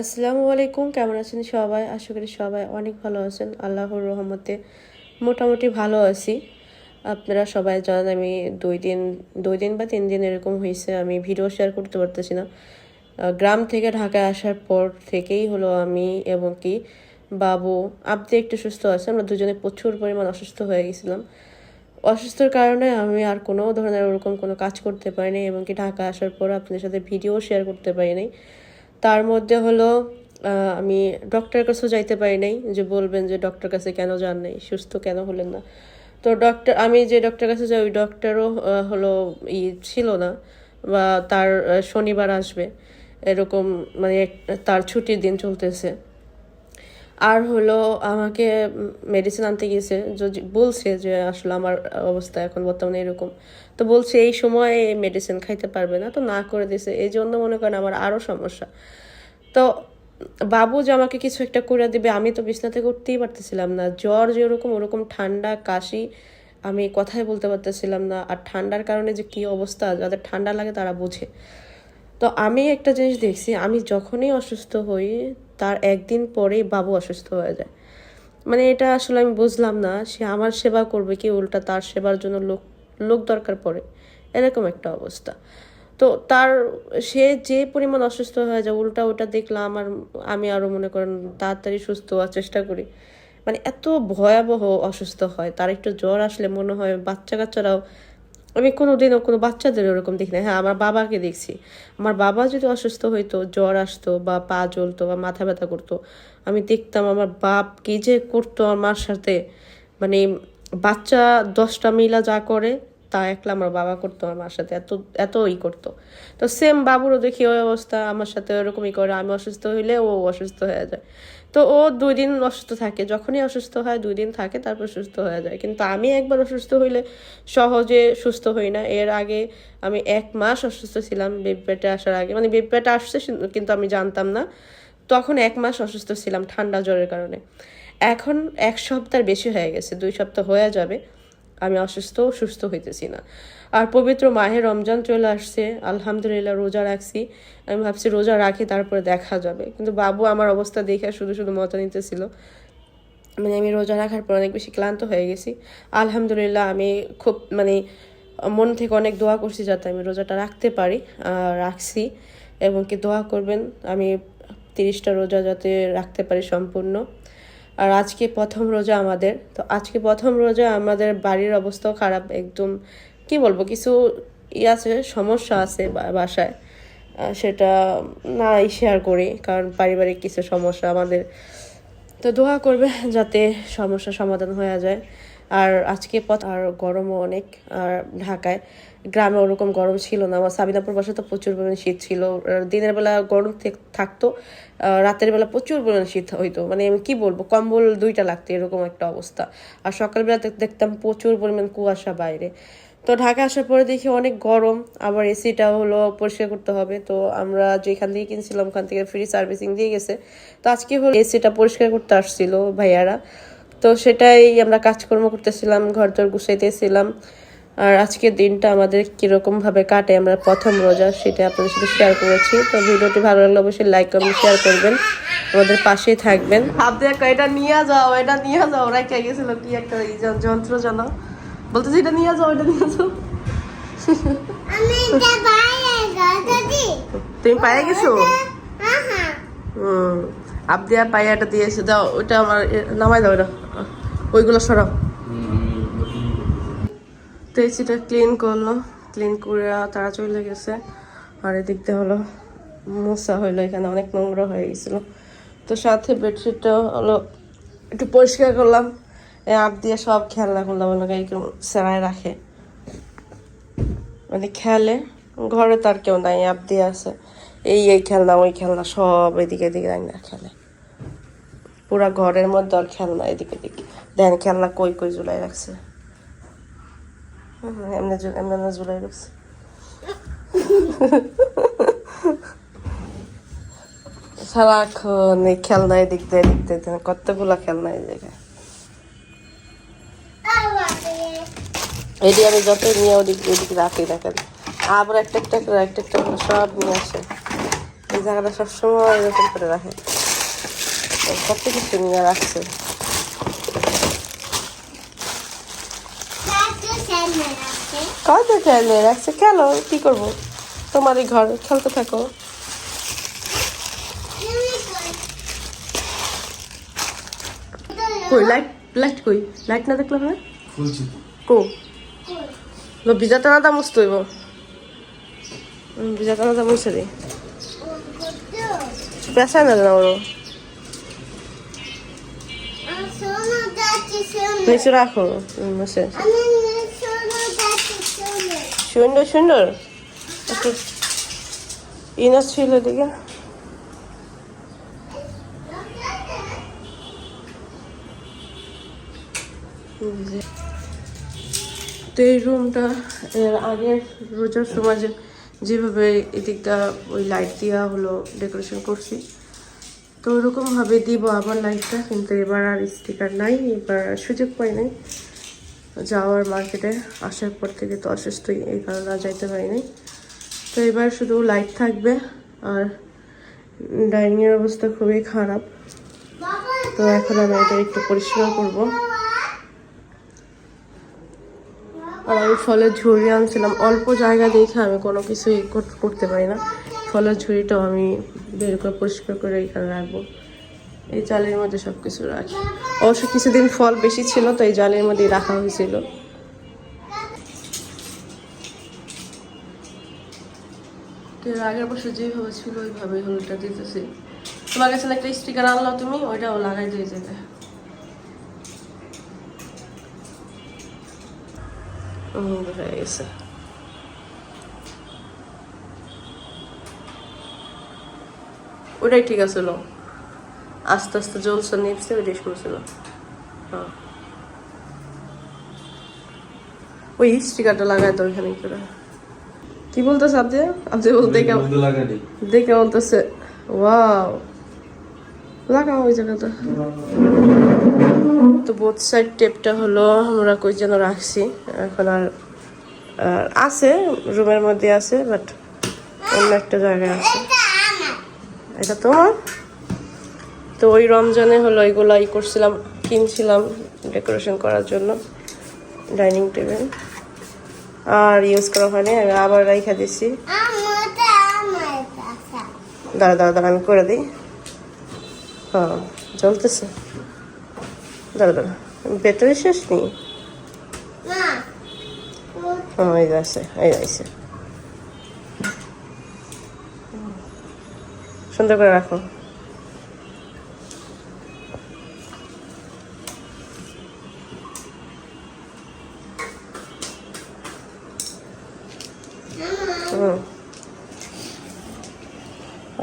আসসালামু আলাইকুম, কেমন আছেন সবাই? আশা করি সবাই অনেক ভালো আছেন। আল্লাহর রহমতে মোটামুটি ভালো আছি। আপনারা সবাই জানেন আমি দুই দিন দুই দিন বা তিন দিন এরকম হয়েছে, আমি ভিডিও শেয়ার করতে পারতেছি না। গ্রাম থেকে ঢাকায় আসার পর থেকেই হলো আমি এবং কি বাবু আপনি একটু সুস্থ আছে, আমরা দুজনে প্রচুর পরিমাণ অসুস্থ হয়ে গেছিলাম। অসুস্থর কারণে আমি আর কোনো ধরনের ওরকম কোনো কাজ করতে পারিনি এবং কি ঢাকা আসার পর আপনাদের সাথে ভিডিও শেয়ার করতে পারিনি। তার মধ্যে হলো আমি ডক্টরের কাছেও যাইতে পারি নাই, যে বলবেন যে ডক্টর কাছে কেন যান নাই, সুস্থ কেন হলেন না। তো ডক্টর আমি যে ডক্টর কাছে যাই, ওই ডক্টরও হলো ই ছিল না, বা তার শনিবার আসবে, এরকম মানে তার ছুটির দিন চলতেছে। আর হলো আমাকে মেডিসিন আনতে গিয়েছে, যদি বলছে যে আসলে আমার অবস্থা এখন বর্তমানে এরকম। তো বলছে, এই সময় মেডিসিন খাইতে পারবে না। তো না করে দিছে এই জন্য মনে করেন আমার আরও সমস্যা। তো বাবু যে আমাকে কিছু একটা করে দিবে, আমি তো বিছনা থেকে উঠতেই পারতেছিলাম না। জ্বর যেরকম ওরকম, ঠান্ডা, কাশি, আমি কথাই বলতে পারতেছিলাম না। আর ঠান্ডার কারণে যে কি অবস্থা, যাদের ঠান্ডা লাগে তারা বোঝে। তো আমি একটা জিনিস দেখছি, আমি যখনই অসুস্থ হই, তার একদিন পরেই বাবু অসুস্থ হয়ে যায়। মানে এটা আসলে আমি বুঝলাম না, সে আমার সেবা করবে কি উল্টা তার সেবার জন্য লোক লোক দরকার পড়ে। এরকম একটা অবস্থা। তো তার, সে যে পরিমাণ অসুস্থ হয়ে যায়, উল্টা ওটা দেখলাম আমার আমি আরও মনে করেন তাড়াতাড়ি সুস্থ হওয়ার চেষ্টা করি। মানে এত ভয়াবহ অসুস্থ হয়, তার একটু জ্বর আসলে মনে হয় বাচ্চা কাচ্চারাও আমি কোনো দিনও কোনো বাচ্চাদের ওরকম দেখি না। হ্যাঁ আমার বাবাকে দেখছি। আমার বাবা যদি অসুস্থ হইতো, জ্বর আসতো বা পা জ্বলতো বা মাথা ব্যথা করতো, আমি দেখতাম আমার বাপ কি যে করতো আমার মার সাথে। মানে বাচ্চা দশটা মিলা যা করে, তা একলা আমার বাবা করতো, আমার সাথে। এত এত ই করতো। তো সেম বাবুরও দেখি ওই অবস্থা, আমার সাথে ওরকমই করে, আমি অসুস্থ হইলে ও অসুস্থ হয়ে যায়। তো ও দুই দিন অসুস্থ থাকে, যখনই অসুস্থ হয় দুই দিন থাকে, তারপর সুস্থ হয়ে যায়। কিন্তু আমি একবার অসুস্থ হইলে সহজে সুস্থ হই না। এর আগে আমি এক মাস অসুস্থ ছিলাম বেবি পেটে আসার আগে। মানে বেবি পেটে আসছে, কিন্তু আমি জানতাম না। তখন এক মাস অসুস্থ ছিলাম, ঠান্ডা জ্বরের কারণে। এখন এক সপ্তাহ বেশি হয়ে গেছে, দুই সপ্তাহ হয়ে যাবে। আমি অসুস্থ, সুস্থ হইতেছি না। আর পবিত্র মাহে রমজান চলে আসছে, আলহামদুলিল্লাহ রোজা রাখছি। আমি ভাবছি রোজা রাখি, তারপরে দেখা যাবে। কিন্তু বাবু আমার অবস্থা দেখে শুধু শুধু মজা নিতেছিল। মানে আমি রোজা রাখার পর অনেক বেশি ক্লান্ত হয়ে গেছি। আলহামদুলিল্লাহ আমি খুব মানে মন থেকে অনেক দোয়া করছি যাতে আমি রোজাটা রাখতে পারি রাখছি। এবং কি দোয়া করবেন, আমি তিরিশটা রোজা যাতে রাখতে পারি সম্পূর্ণ। আর আজকে প্রথম রোজা আমাদের। তো আজকে প্রথম রোজা আমাদের বাড়ির অবস্থাও খারাপ, একদম কি বলব, কিছু ই আছে, সমস্যা আছে বাসায়। সেটা না শেয়ার করি, কারণ পারিবারিক কিছু সমস্যা আমাদের। তো দোয়া করবে যাতে সমস্যার সমাধান হয়ে যায়। আর আজকে পথ, আর গরমও অনেক, আর ঢাকায়। গ্রামে ওরকম গরম ছিল না। আমার সাবিনাপুর বাসা তো প্রচুর পরিমাণে শীত ছিল। দিনের বেলা গরম থাকতো রাতের বেলা প্রচুর পরিমাণে শীত হইতো। মানে আমি কি বলব, কম্বল দুইটা লাগতো, এরকম একটা অবস্থা। আর সকালবেলা দেখতাম প্রচুর পরিমাণ কুয়াশা বাইরে। তো ঢাকা আসার পরে দেখি অনেক গরম, আবার এসিটা হলো পরিষ্কার করতে হবে। তো আমরা যেখান থেকে কিনছিলাম, ওখান থেকে ফ্রি সার্ভিসিং দিয়ে গেছে। তো আজকে হলো এসিটা পরিষ্কার করতে আসছিল ভাইয়ারা। তো সেটাই আমরা কাজকর্ম করতেছিলাম ঘর দর গুছাইতেছিলাম। আর আজকের দিনটা আমাদের কীরকম ভাবে কাটে আমরা প্রথম রোজা সেটা আপনাদের সাথে শেয়ার করেছি। তো ভিডিওটি ভালো লাগলে অবশ্যই লাইক কমেন্ট শেয়ার করবেন। আমাদের পাশেই থাকবেন। ভাবতে এটা নিয়ে যাও এটা নিয়ে যাও। ওরা কে গেছিল কি একটা যন্ত্র জানো বলতেছি এটা নিয়ে যাও এটা নিয়ে যাও। আমি এটা বাইরে গাছাদি তুমি পায়ে গেছো? আহা। হুম। আবদিয়া পায়াটা দিয়েছে দাও ওটা আমার নামাই দাও এটা। ওইগুলো সরাও। তো এসিটা ক্লিন করল। ক্লিন করে তারা চলে গেছে। আর এদিক দিয়ে হলো মশা হইল এখানে, অনেক নোংরা হয়ে গেছিল। তো সাথে বেডশিটটা হলো একটু পরিষ্কার করলাম। আপ দিয়ে সব খেলনা করলাম ওনাকে এরকম সেরায় রাখে। মানে খেলে ঘরে তার কেউ নাই আপ দিয়ে আছে। এই এই খেলনা, ওই খেলনা, সব এদিকে এদিকে রান্না খেলে। পুরা ঘরের মধ্যে আর খেলনা এদিকে এদিকে। দেন খেলনা কই কই জুলাই রাখছে? না সারাক্ষণ এই খেলনা এদিক দিয়ে এদিক দিয়ে দেন কতগুলা খেলনা জায়গায়। এটি আমি যতই নিয়ে ওদিক ওদিকে রাখি দেখেন আবার একটা একটা করে একটা একটা করে সব নিয়ে আসে। এই জায়গাটা সবসময় এরকম করে রাখে। কত কিছু নিয়ে রাখছে চাচু সামনে কত খেলে রাখছে। খেলো কি করব? তোমারই ঘর খেলতে থাকো। কই লাইট লাইট কই? লাইট না দেখলাম না খুলছি। তো। কো বিজাতে না দা মুছতে হইব বিজাতে না দা মুছে দে ও কত পেশা না না নিচে রাখো। মুছে সুন্দর সুন্দর। একটু ইনাস ছিল দিকে তো এই রুমটা এর আগের রোজার সময় যেভাবে এদিকটা ওই লাইট দেওয়া হলো ডেকোরেশন করছি, তো ওরকমভাবে দিব আবার লাইটটা কিন্তু এবার আর স্টিকার নাই, এবার সুযোগ পাই নাই। যাওয়ার মার্কেটে আসার পর থেকে তো অসুস্থই, এই কারণে আর যাইতে পারিনি তো এবার শুধু লাইট থাকবে আর ডাইনিংয়ের অবস্থা খুবই খারাপ। তো এখন আমি এটা একটু পরিষ্কার করব। আর আমি ফলের ঝুড়ি আনছিলাম। অল্প জায়গা দেখে আমি কোনো কিছুই কর- করতে পারি না। ফলের ঝুড়িটাও আমি বের করে পরিষ্কার করে এখানে রাখব। এই জালের মধ্যে সব কিছু রাখি। অবশ্য কিছুদিন ফল বেশি ছিল, তো এই জালের মধ্যেই রাখা হয়েছিল। আগের বছর যেভাবে ছিল ওইভাবে হলুদটা দিতেছি। তোমার কাছে একটা স্টিকার আনলো তুমি, ওইটাও লাগাই দিয়ে গেছে। ওটাই ঠিক আছিল আস্তে আস্তে জ্বলছে নিপছে ওইটাই শুনছিল হ্যাঁ। ওই স্টিকারটা লাগাই তো ওইখানে করে? কি বলতেছে আপনি আপনি বলতে দেখে দেখে বলতেছে ওয়াও লাগাও ওই জায়গাটা। তো বোথ সাইড টেপটা হলো আমরা কই যেন রাখছি। এখন আর আছে রুমের মধ্যে আছে বাট অন্য একটা জায়গায় আছে। এটা তোমার? তো ওই রমজানে হলো এগুলো ই করছিলাম, কিনছিলাম ডেকোরেশন করার জন্য ডাইনিং টেবিল আর ইউজ করা হয়নি আমি আবার রাইখা দিছি। দাঁড়া দাঁড়া দাঁড়া, আমি করে দিই। হ্যাঁ জ্বলতেছে। দাঁড়া দাঁড়া ব্যাটারি শেষ নেই? হ্যাঁ এই আছে এই আছে। সুন্দর করে রাখো।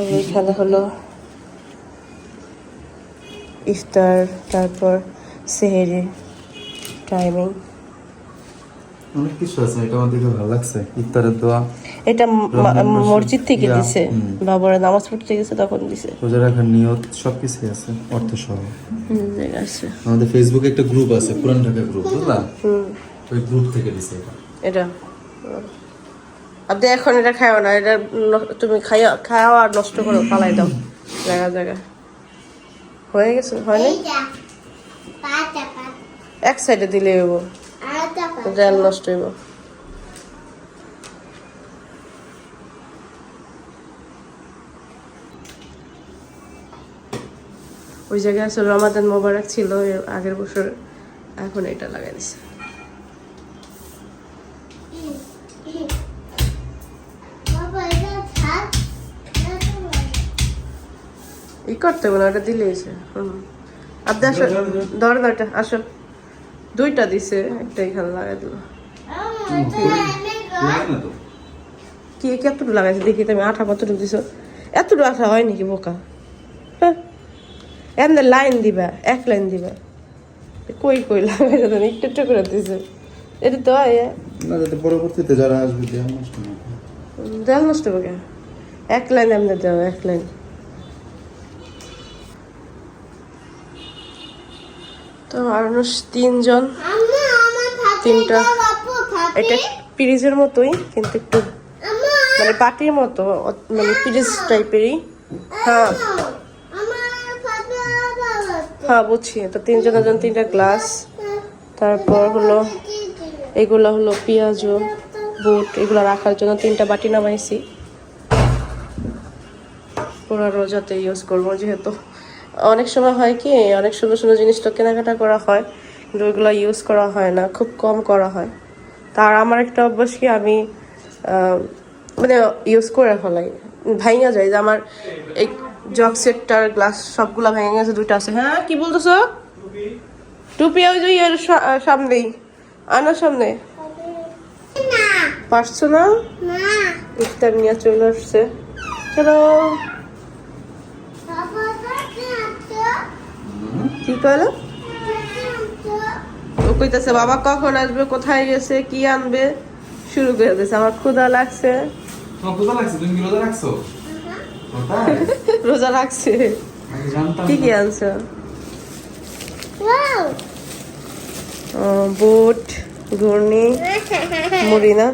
আর এইখানে হলো। ইফতার তারপর সেহেরি টাইমিং অনেক কিছু আছে এটা আমার দেখে ভালো লাগছে ইফতারের দোয়া। এটা মসজিদ থেকে দিছে। বাবারা নামাজ পড়তে গেছে তখন দিছে। রোজা রাখার নিয়ত সবকিছুই আছে অর্থ সহ হুম, আছে আমাদের ফেসবুকে একটা গ্রুপ আছে পুরান ঢাকা গ্রুপ বুঝলা? হুম। ওই গ্রুপ থেকে দিছে এটা। এটা। আপনি এখন এটা খাও না এটা তুমি খাইয়া খাও আর নষ্ট করো পালাই দাও। জায়গা জায়গা। হয়ে গেছে পাতা এক সাইডে দিলে হইব। জাল নষ্ট হইব। ওই জায়গায় আসলে রমাদান মোবারক ছিল আগের বছর এখন এটা লাগাই দিছে। ই করতে হবে না ওটা দিলে এসে। হুম। আপনি আসো। ধর ওটা আসো। দুইটা দিছে একটা এখানে লাগাই দিল। কি কতটুকু লাগাইছে? দেখি তুমি আঠা কতটুকু দিছো? এতটুকু আঠা হয় নাকি বোকা? হ্যাঁ। এমনি লাইন দিবা এক লাইন দিবা। কই কই লাগাইছে তুমি একটু একটু করে দিছে। এটা তো হয়। না যাতে পরবর্তীতে যারা আসবে দেওয়া নষ্ট না হয়। দেওয়াল নষ্ট হবে এক লাইন এমনি দেও এক লাইন। তো মানুষ তিনজন। তিনটা। এটা পিরিজের মতোই, কিন্তু একটু মানে বাটির মতো মানে পিরিজ টাইপেরই। হ্যাঁ। হ্যাঁ বুঝছি। তো তিনজনের জন্য তিনটা গ্লাস। তারপর হলো এগুলো হলো পেঁয়াজু বুট, এগুলো রাখার জন্য তিনটা বাটি নামাইছি। পুরো রোজাতে ইউজ করব যেহেতু। অনেক সময় হয় কি অনেক সুন্দর সুন্দর জিনিস তো কেনাকাটা করা হয় কিন্তু ওইগুলো ইউজ করা হয় না খুব কম করা হয়। তার আমার একটা অভ্যাস কি আমি মানে ইউজ করে ফেলাই। ভাঙা যায় যে আমার এই জগ সেটটার গ্লাস সবগুলো ভেঙে গেছে দুইটা আছে। হ্যাঁ কি বলতেছো? টুপি ওই যে সামনেই আনার সামনে। পারছ না? না। ইফতার নিয়ে চলে আসছে। চলো বাবা কাছে আছো কি কইলো? ও কইতাছে বাবা কখন আসবে? কোথায় গেছে? কি আনবে? শুরু করে দিয়েছে আমার ক্ষুধা লাগছে। তোমার কোথা লাগছে? তুমি কি রোজা রাখছো? রোজা রাখছে। কি কি। আনছো? বুট ঘূর্ণি মুড়ি না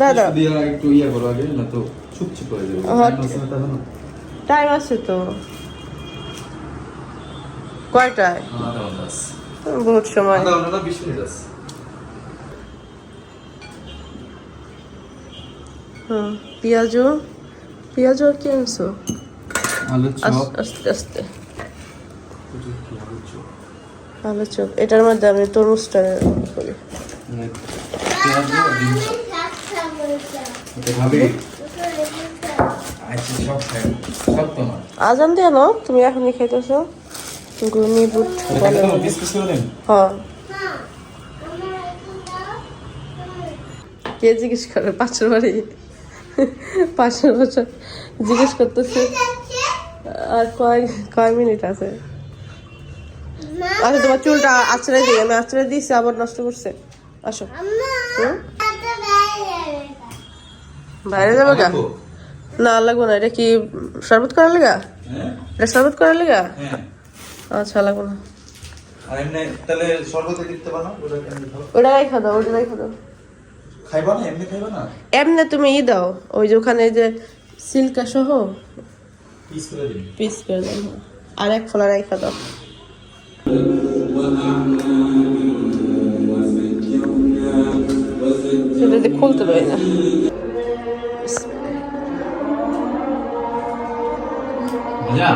দাদা একটু ইয়ে করো আগে না তো চুপচুপ হয়ে যাবে? টাইম আছে তো। কয়টায়। বহুত সময়। হুম পেঁয়াজু? পেঁয়াজু আর কি আনছো? আস্তে আস্তে। আলু চপ? এটার মধ্যে আমি তরমুজটা করি? আচ্ছা। আজান দিয়ে না তুমি এখনই খাইতেছো। ঘুমি বুট বলে? হ্যাঁ কে জিজ্ঞেস করে? পাঁচশো বাড়ি। পাঁচশো বছর জিজ্ঞেস করতেছে। আর কয় কয় মিনিট আছে? আচ্ছা তোমার চুলটা আছড়ে দিই। আমি আছড়ে দিয়েছি আবার নষ্ট করছে। আসো? বাইরে যাব গা না লাগবো না। এটা কি শরবত করার লেগা? হ্যাঁ? এটা শরবত করার লেগা? হ্যাঁ। আচ্ছা লাগবো না। আর এমনি তাহলে শরবতে দিতে পারো? ওটা দাও ওটা রাইখা দাও। খাইবা না? এমনি খাইবা না? এমনি তুমি ই দাও ওই যে ওখানে যে সিল্কা সহ পিস করে দিন পিস করে দাও আর এক ফলা রাইখা দাও। সেটা দিয়ে খুলতে পারি না। মজা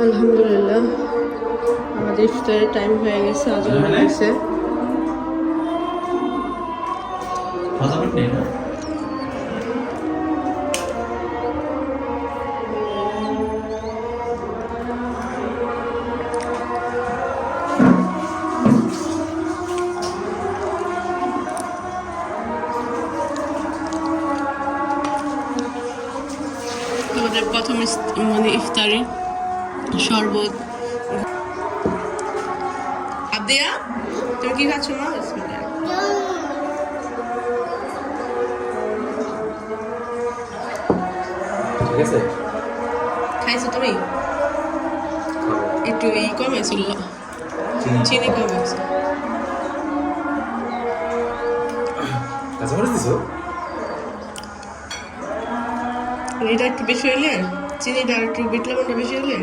আলহামদুলিল্লাহ। আমাদের ইফতারের টাইম হয়ে গেছে আজান হ্যাঁ। হয়েছে। আমাদের প্রথম মানে ইফতারি। শরবত। আদিয়া তুমি কি খাচ্ছ বিসমিল্লাহ। খাইছো তুমি? একটু ই কমে ছিল চিনি। চিনি কমে আছে এটা একটু বেশি হইলে চিনিটা একটু বিট লবণটা বেশি হবে।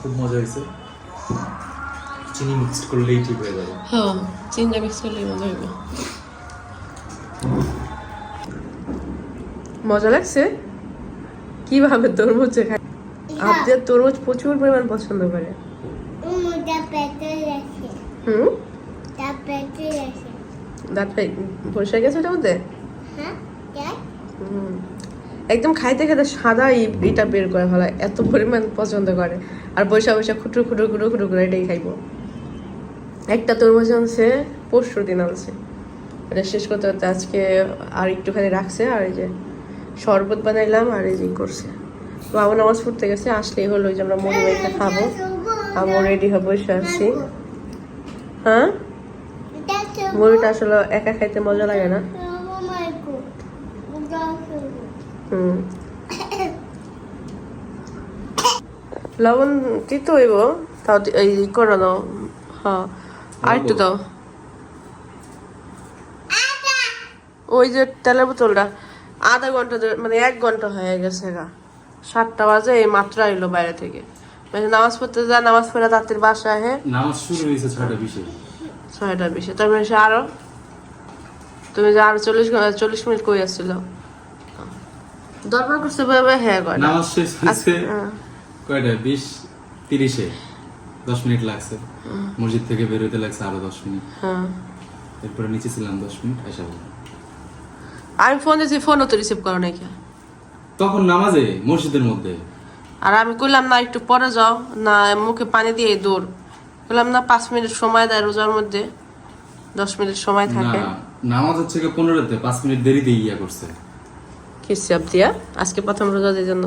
খুব মজা হয়েছে। চিনি মিক্সড করলেই ঠিক হয়ে যাবে। হ্যাঁ চিনিটা মিক্স করলে মজা হইব। মজা লাগছে? কীভাবে তরমুজ খায় আপনার তরমুজ প্রচুর পরিমাণ পছন্দ করে। হুম? দাঁত পরিষ্কার গেছে ওটার মধ্যে? হুম। একদম খাইতে খাইতে সাদা ইটা বের করে ফেলা, এত পরিমাণ পছন্দ করে। আর বৈশা বৈশা খুটু খুটু খুটু খুটু করে এটাই খাইবো। একটা তরমুজ আনছে পরশু দিন আনছে। এটা শেষ করতে করতে আজকে আর একটুখানি রাখছে, আর এই যে শরবত বানাইলাম আর এই যে করছে। বাবা নামাজ পড়তে গেছে, আসলেই হলো যে আমরা মুড়ি মেখে খাব। আমিও রেডি হয়ে বসে আছি। হ্যাঁ? মুড়িটা আসলে একা খাইতে মজা লাগে না হুম লবণ দিতে হইব তাও এই করে দাও হ্যাঁ আর একটু দাও। ওই যে তেলের বোতলটা আধা ঘণ্টা ধরে- মানে এক ঘণ্টা হয়ে গেছে গা। সাতটা বাজে এই মাত্র এলো বাইরে থেকে। মানে নামাজ পড়তে যা নামাজ পড়ে তাদের বাসায় হ্যাঁ নামাজ শুরু হয়েছে ছয়টা বিশে। ছয়টা বিশে। তারপরে সে আরও তুমি যে আরও চল্লিশ চল্লিশ মিনিট কই আসছিল? দরবার পারবে হ্যাঁ কয় নামাজ শেষ হয়েছে হ্যাঁ। কয়টা বিশ তিরিশে। দশ মিনিট লাগছে। মসজিদ থেকে বেরোতে লাগছে আরও দশ মিনিট। এরপরে নিচে ছিলাম দশ মিনিট বললাম। আমি ফোন দিয়েছি ফোনও তো রিসিভ করো নাকি তখন নামাজে মসজিদের মধ্যে। আর আমি কইলাম না একটু পরে যাও। না মুখে পানি দিয়ে দৌড়। বললাম না পাঁচ মিনিট সময় দেয় রোজার মধ্যে। দশ মিনিট সময় থাকে। নামাজ হচ্ছে পনেরোতে পাঁচ মিনিট দেরিতে ইয়া করছে। খিরছি আবদিয়া আজকে প্রথম রোজা দিয়ে জন্য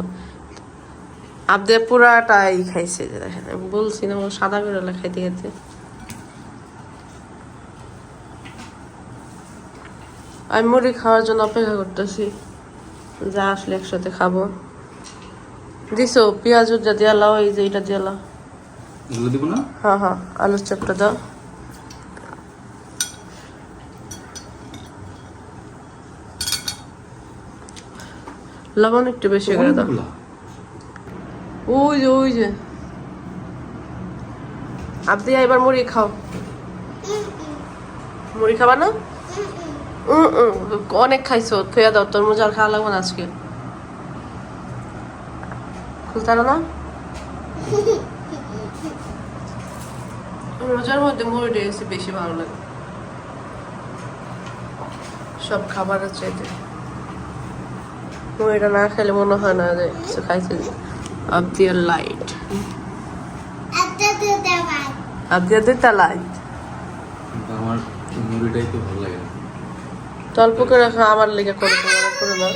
আবদিয়া পুরাটাই খাইছে যে দেখেন আমি বলছি না ও সাদা বেরোলা খাইতে খেতে আমি মুড়ি খাওয়ার জন্য অপেক্ষা করতেছি যা আসলে একসাথে খাব। দিছো পেঁয়াজ দিয়া লাও এই যে এটা দিয়া লাও। এগুলো দিব না? হ্যাঁ হ্যাঁ আলুর চপটা দাও। লবণ একটু বেশি করে দাও। ওই যে ওই যে। আপনি এবার মুড়ি খাও। মুড়ি খাবা না? অনেক খাইছো থুয়া দাও তোর মোজার খাওয়া লাগবে না আজকে। খুলতে পারো না? রোজার মধ্যে মুড়ি বেশি ভালো লাগে। সব খাবারের চাইতে। মুড়িটা না খেলে মনে হয় না যে কিছু খাইছে আপ দিয়ার লাইট দিয়ার আপ দিয়ে দুইটা লাইট আমার মুড়িটাই তো ভালো লাগে না। অল্প করে খা আমার লেগে করে করে না